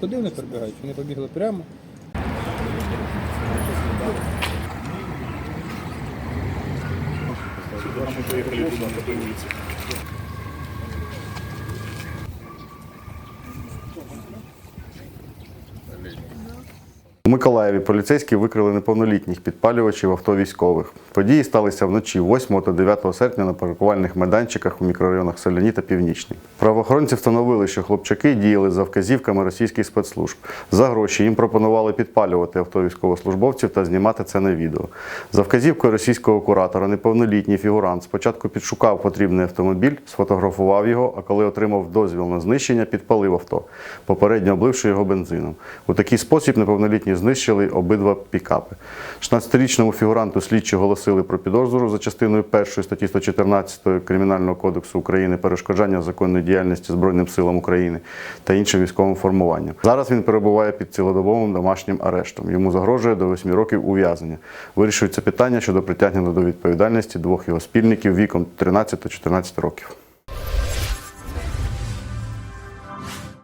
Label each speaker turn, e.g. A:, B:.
A: Куди вони перебігають? Вони побігли прямо.
B: У Миколаєві поліцейські викрили неповнолітніх підпалювачів авто військових. Події сталися вночі 8 та 9 серпня на паркувальних майданчиках у мікрорайонах Соляні та Північний. Правоохоронці встановили, що хлопчаки діяли за вказівками російських спецслужб. За гроші їм пропонували підпалювати авто військовослужбовців та знімати це на відео. За вказівкою російського куратора, неповнолітній фігурант спочатку підшукав потрібний автомобіль, сфотографував його, а коли отримав дозвіл на знищення, підпалив авто, попередньо обливши його бензином. У такий спосіб неповнолітні знищили обидва пікапи. 16-річному фігуранту слідчі оголосили про підозру за частиною 1 статті 114 Кримінального кодексу України перешкоджання законної діяльності Збройним силам України та іншим військовим формуванням. Зараз він перебуває під цілодобовим домашнім арештом. Йому загрожує до 8 років ув'язнення. Вирішується питання щодо притягнення до відповідальності двох його спільників віком 13 та 14 років.